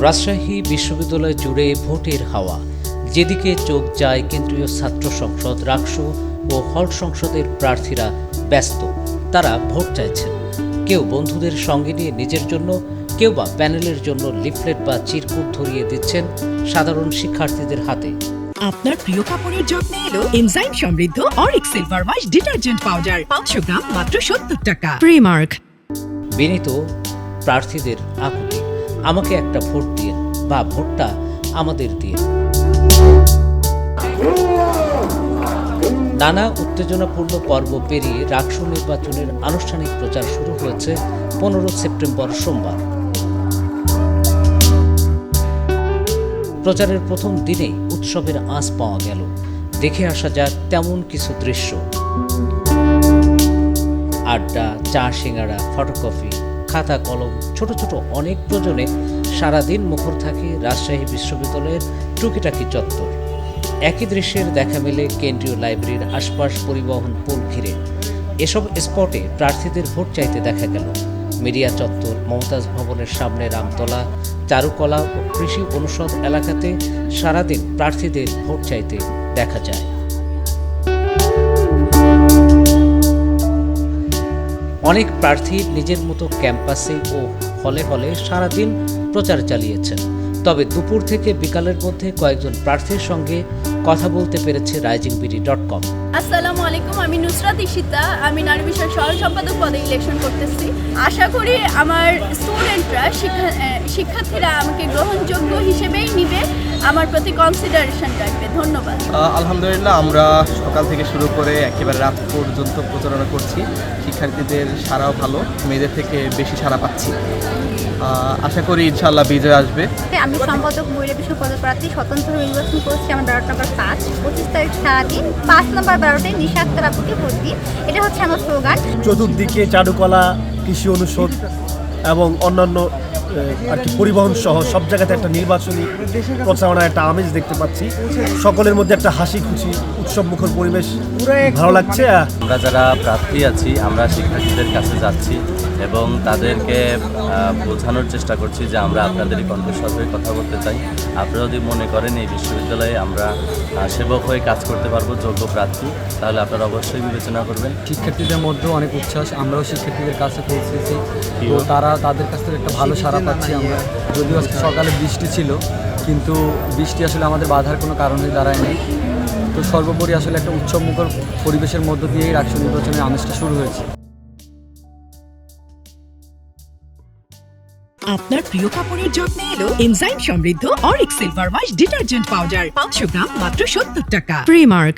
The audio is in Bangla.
রাজশাহী বিশ্ববিদ্যালয় জুড়ে ভোটের হাওয়া। যেদিকে চোখ যায় কেন্দ্রীয় ছাত্র সংসদ রাকসু ও হল সংসদের প্রার্থীরা ব্যস্ত। তারা ভোট চাইছেন। কেউ বন্ধুদের সঙ্গে নিয়ে নিজের জন্য কেউ বা প্যানেলের জন্য লিফলেট বা চিরকুট ধরিয়ে দিচ্ছেন সাধারণ শিক্ষার্থীদের হাতে। আপনার প্রিয় কাপড়ের যত্নে এলো এনজাইম সমৃদ্ধ অরিক সিলভার ওয়াশ ডিটারজেন্ট পাউডার। পাঁচশো গ্রাম মাত্র সত্তর টাকা। প্রিমার্ক বিনীত প্রার্থীদের আকুতি। আমাকে একটা ভোট দিয়ে বা ভোটটা আমাদের দিয়ে নানা উত্তেজনাপূর্ণ পর্ব পেরিয়ে রাকসু নির্বাচনের আনুষ্ঠানিক প্রচার শুরু হয়েছে পনেরো সেপ্টেম্বর সোমবার। প্রচারের প্রথম দিনেই উৎসবের আঁচ পাওয়া গেল। দেখে আসা যাক তেমন কিছু দৃশ্য। আড্ডা, চা সিঙ্গাড়া ফটোকপি খাতা কলম, ছোট ছোট অনেক প্রয়োজনে সারাদিন মুখর থাকে রাজশাহী বিশ্ববিদ্যালয়ের টুকিটাকি চত্বর। একই দৃশ্যের দেখা মেলে কেন্দ্রীয় লাইব্রেরির আশপাশ পরিবহন পুল ঘিরে। এসব স্পটে প্রার্থীদের ভোট চাইতে দেখা গেল। মিডিয়া চত্বর, মমতাজ ভবনের সামনে রামতলা, চারুকলা ও কৃষি অনুষদ এলাকাতে সারাদিন প্রার্থীদের ভোট চাইতে দেখা যায়। অনেক প্রার্থী নিজের মতো ক্যাম্পাসে ও হলে হলে সারাদিন প্রচার চালিয়েছেন। তবে দুপুর থেকে বিকালের মধ্যে কয়েকজন প্রার্থীর সঙ্গে কথা বলতে পেরেছে রাইজিং বিডি ডট কম। আসসালামু আলাইকুম, আমি নুসরাত ইশিতা আমি নারী বিষয় সহ সম্পাদক পদে ইলেকশন করতেছি। আশা করি আমার স্টুডেন্টরা শিক্ষা শিক্ষার্থীরা আমাকে গ্রহণযোগ্য হিসেবেই নিবে। আমার প্রতি কনসিডারেশন রাখবে ধন্যবাদ। আলহামদুলিল্লাহ আমরা সকাল থেকে শুরু করে একেবারে রাত পর্যন্ত প্রচারণা করছি। শিক্ষার্থীদের সারাও ভালো মেয়েদের থেকে বেশি সারা পাচ্ছি। আশা করি ইনশাল্লাহ বিজয় আসবে। আমি সম্পাদক মহিলা বিষয় পদপ্রার্থী স্বতন্ত্র নির্বাচন করছি আমার ব্যালট নাম্বার পাঁচ পঁচিশ তারিখ সারাদিন পাঁচ নম্বর ব্যালটে নিষাদ তারাপুকে ভর্তি এটা হচ্ছে আমার স্লোগান চতুর্দিকে চারুকলা কৃষি অনুষদ এবং অন্যান্য আর কি পরিবহন সহ সব জায়গাতে একটা নির্বাচনী প্রচারণার একটা আমেজ দেখতে পাচ্ছি। সকলের মধ্যে একটা হাসি খুশি উৎসব মুখর পরিবেশ ভালো লাগছে? আমরা যারা প্রার্থী আছি আমরা শিক্ষার্থীদের কাছে যাচ্ছি এবং তাদেরকে বোঝানোর চেষ্টা করছি যে আমরা আপনাদের এই কণ্ঠস্বর হয়ে কথা বলতে চাই। আপনারা যদি মনে করেন এই বিশ্ববিদ্যালয়ে আমরা সেবক হয়ে কাজ করতে পারব যোগ্য প্রার্থী তাহলে আপনারা অবশ্যই বিবেচনা করবেন। শিক্ষার্থীদের মধ্যেও অনেক উচ্ছ্বাস আমরাও শিক্ষার্থীদের কাছে পৌঁছেছি। তো তারা তাদের কাছ থেকে একটা ভালো সাড়া পাচ্ছি আমরা। যদিও আজকে সকালে বৃষ্টি ছিল কিন্তু বৃষ্টি আসলে আমাদের বাধার কোনো কারণে দাঁড়ায় দাঁড়ায়নি তো সর্বোপরি আসলে একটা উৎসবমুখর পরিবেশের মধ্য দিয়েই রাষ্ট্র নির্বাচনের আমেজটা শুরু হয়েছে। আপনার প্রিয় কাপড়ের যত্নে এলো এনজাইম সমৃদ্ধ অরিক সিলভার ওয়াশ ডিটারজেন্ট পাউডার, পাঁচশো গ্রাম মাত্র সত্তর টাকা। প্রিমার্ক